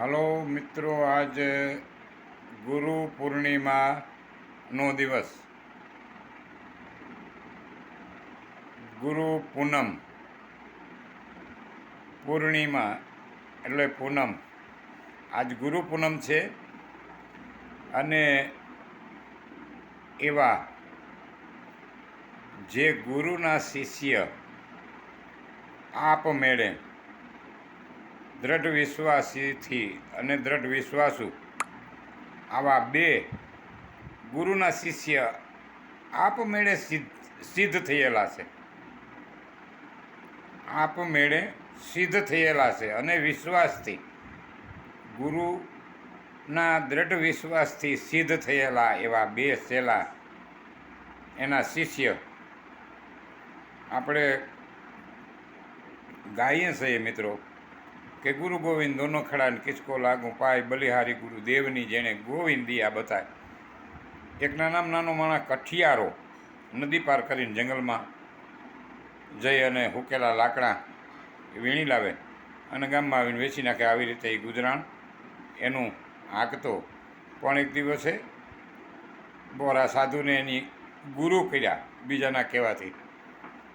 Hello મિત્રો, આજ ગુરુ પૂર્ણિમાનો દિવસ. ગુરુ પૂનમ. પૂર્ણિમા એટલે પૂનમ. આજ ગુરુ પૂનમ છે અને એવા જે ગુરુના શિષ્ય આપમેળે દ્રઢ વિશ્વાસીથી અને દ્રઢ વિશ્વાસુ આવા બે ગુરુના શિષ્ય આપમેળે સિદ્ધ સિદ્ધ થયેલા છે. આપમેળે સિદ્ધ થયેલા છે અને વિશ્વાસથી. ગુરુના દ્રઢ વિશ્વાસથી સિદ્ધ થયેલા એવા બે સેલા એના શિષ્ય આપણે ગાઈએ છીએ મિત્રો. કે ગુરુ ગોવિંદ દોનો ખડા ને કિસકો લાગુ પાય બલિહારી ગુરુદેવની જેણે ગોવિંદ દિયા બતાય. એક નાનામાં નાનો માણસ કઠિયારો, નદી પાર કરીને જંગલમાં જઈ અને હુકેલા લાકડા વીણી લાવે અને ગામમાં આવીને વેચી નાખે આવી રીતે એ ગુજરાન એનું હાંકતો. પણ એક દિવસે બોરા સાધુને એની ગુરુ કર્યા બીજાના કહેવાથી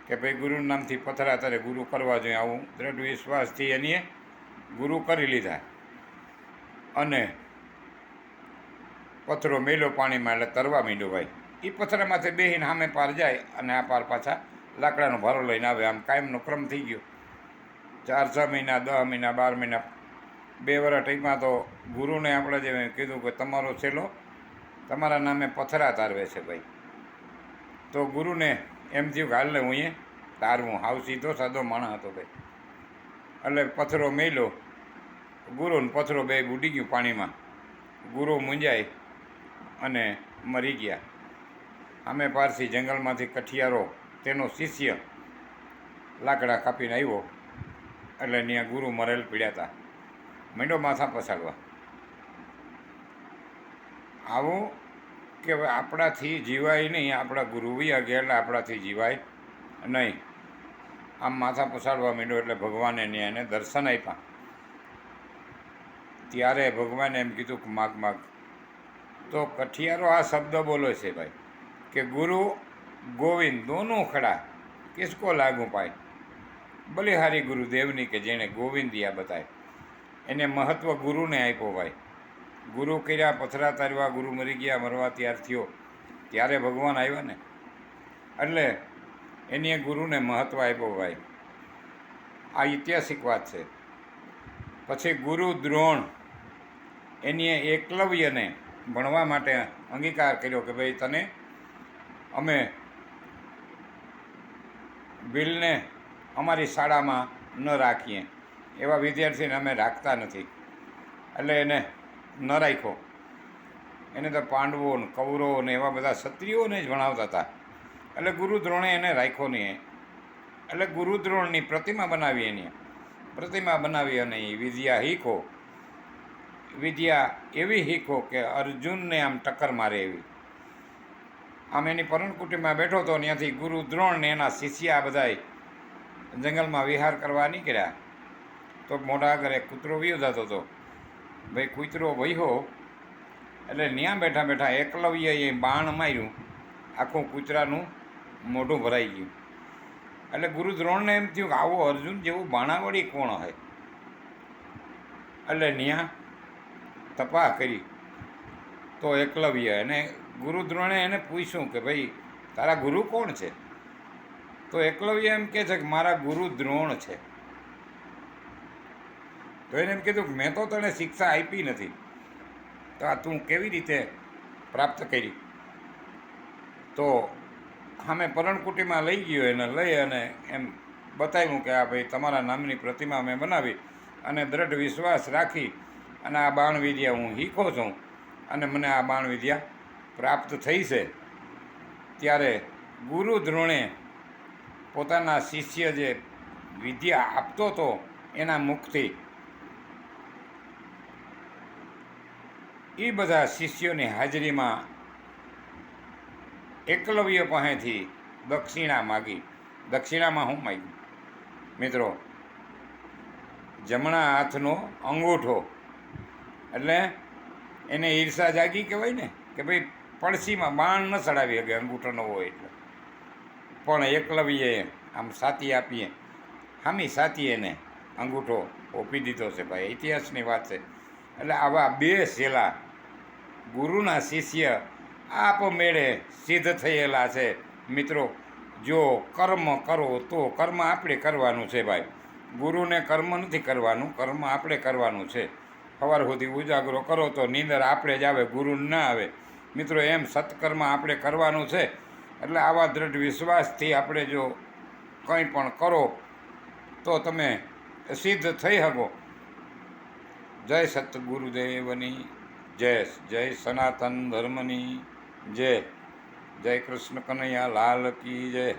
કે ભાઈ ગુરુના નામથી પથરા તારે ગુરુ કરવા જોઈએ. આવું દ્રઢ વિશ્વાસથી એની ગુરુ કરી લીધા. અને પથરો મેલો પાણીમાં એટલે તરવા માંડ્યો ભાઈ. એ પથરામાંથી બેહીને સામે પાર જાય અને આ પાર પાછા લાકડાનો ભારો લઈને આવે. આમ કાયમનો ક્રમ થઈ ગયો. ચાર, છ મહિના દસ મહિના, બાર મહિના, બે વર્ષ ટાઈમમાં તો ગુરુને આપણે જે કીધું કે તમારો છેલ્લો તમારા નામે પથરા તારવે છે ભાઈ. તો ગુરુને એમ થયું કે હાલને હું એ તારવું. હાવ સીધો સાદો માણસ હતો ભાઈ. એટલે પથરો મેલ્યો. ગુરુ પથરો બે બુડી ગયું પાણીમાં. ગુરુ મૂંઝાય અને મરી ગયા. અમે પારસી જંગલમાંથી કઠિયારો, તેનો શિષ્ય લાકડા કાપીને આવ્યો એટલે ત્યાં ગુરુ મરેલ પીડ્યા હતા મીંડો માથા પસાડવા. આવું કે આપણાથી જીવાય નહીં, આપણા ગુરુ વયા ગયા એટલે આપણાથી જીવાય નહીં. આમ માથા પસાડવા મીંડો એટલે ભગવાને ત્યાં એને દર્શન આપ્યા. ત્યારે ભગવાને એમ કીધું કે, માગ માગ. તો કઠિયારો આ શબ્દ બોલે છે ભાઈ, કે ગુરુ ગોવિંદ દોનું ખડા, કિસકો લાગુ પાય. બલિહારી ગુરુદેવની કે જેણે ગોવિંદિયા બતાય. એને મહત્ત્વ ગુરુને આપ્યો ભાઈ. ગુરુ કર્યા, પથરા તારવા, ગુરુ મરી ગયા, મરવા ત્યાર થયો. ત્યારે ભગવાન આવ્યા ને. એટલે એની ગુરુને મહત્ત્વ આપ્યો ભાઈ. આ ઐતિહાસિક વાત છે. પછી ગુરુ દ્રોણ. એની એકલવ્યને ભણવા માટે અંગીકાર કર્યો કે ભાઈ તને અમે બિલને અમારી શાળામાં ન રાખીએ. એવા વિદ્યાર્થીને અમે રાખતા નથી. એટલે એને ન રાખ્યો. એને તો પાંડવો ને કૌરવો ને એવા બધા ક્ષત્રિયોને જ ભણાવતા હતા. એટલે ગુરુદ્રોણે એને રાખ્યો નહીં. એટલે ગુરુદ્રોણની પ્રતિમા બનાવી એની. પ્રતિમા બનાવી અને એ વિદ્યા શીખો. વિદ્યા એવી શીખો કે અર્જુનને આમ ટક્કર મારે એવી. આમ એની પરણકુટીમાં બેઠો હતો ત્યાંથી ગુરુ દ્રોણ ને એના શિષ્ય આ બધાય જંગલમાં વિહાર કરવા નીકળ્યા. તો મોઢા એક કૂતરો વિયો જતો હતો ભાઈ કૂતરો વહ્યો. એટલે ત્યાં બેઠા બેઠા એકલવ્યએ બાણ માર્યું. આખું કૂતરાનું મોઢું ભરાઈ ગયું. એટલે ગુરુ દ્રોણને એમ થયું કે આવો અર્જુન જેવું બાણાવળી કોણ હોય એટલે ત્યાં તપાસ કરી. તો એકલવ્ય અને ગુરુદ્રોણે એને પૂછ્યું કે ભાઈ, તારા ગુરુ કોણ છે? તો એકલવ્ય એમ કહે છે કે મારા ગુરુ દ્રોણ છે. તો એને એમ કીધું કે મેં તો તને શિક્ષા આપી નથી. તો આ તું કેવી રીતે પ્રાપ્ત કરી? તો સામે પરણકુટીમાં લઈ ગયો એને, લઈ અને એમ બતાવ્યું કે આ ભાઈ તમારા નામની પ્રતિમા મેં બનાવી અને દ્રઢ વિશ્વાસ રાખી અને આ બાણ વિદ્યા હું શીખો છું અને મને આ બાણ વિદ્યા પ્રાપ્ત થઈ છે. ત્યારે ગુરુ દ્રોણે પોતાના શિષ્ય જે વિદ્યા આપતો હતો એના મુખથી એ બધા શિષ્યોની હાજરીમાં એકલવ્ય પાસેથી દક્ષિણા માગી. દક્ષિણામાં હું માગ્યું, મિત્રો, જમણા હાથનો અંગૂઠો એટલે એને ઈર્ષા જાગી કહેવાય ને કે ભાઈ પડસીમાં બાણ ન ચડાવી શકે અંગૂઠો ન હોય એટલે. પણ એકલવ્યએ આમ સાથી આપીએ. હામી સાથી એને અંગૂઠો ઓપી દીધો છે ભાઈ, ઇતિહાસની વાત છે. એટલે આવા બે શેલા ગુરુના શિષ્ય આપમેળે સિદ્ધ થયેલા છે. મિત્રો, જો કર્મ કરો તો કર્મ આપણે કરવાનું છે ભાઈ. ગુરુને કર્મ નથી કરવાનું, કર્મ આપણે કરવાનું છે. સવાર સુધી ઉજાગરો કરો તો નીંદર આપણે જ આવે, ગુરુ ના આવે. મિત્રો, એમ સત્કર્મ આપણે કરવાનું છે. એટલે આવા દ્રઢ વિશ્વાસથી આપણે જો કંઈ પણ કરો, તો તમે સિદ્ધ થઈ શકો. જય સતગુરુદેવની, જય જય સનાતન ધર્મની, જય. જય કૃષ્ણ કનૈયા લાલ કી જય.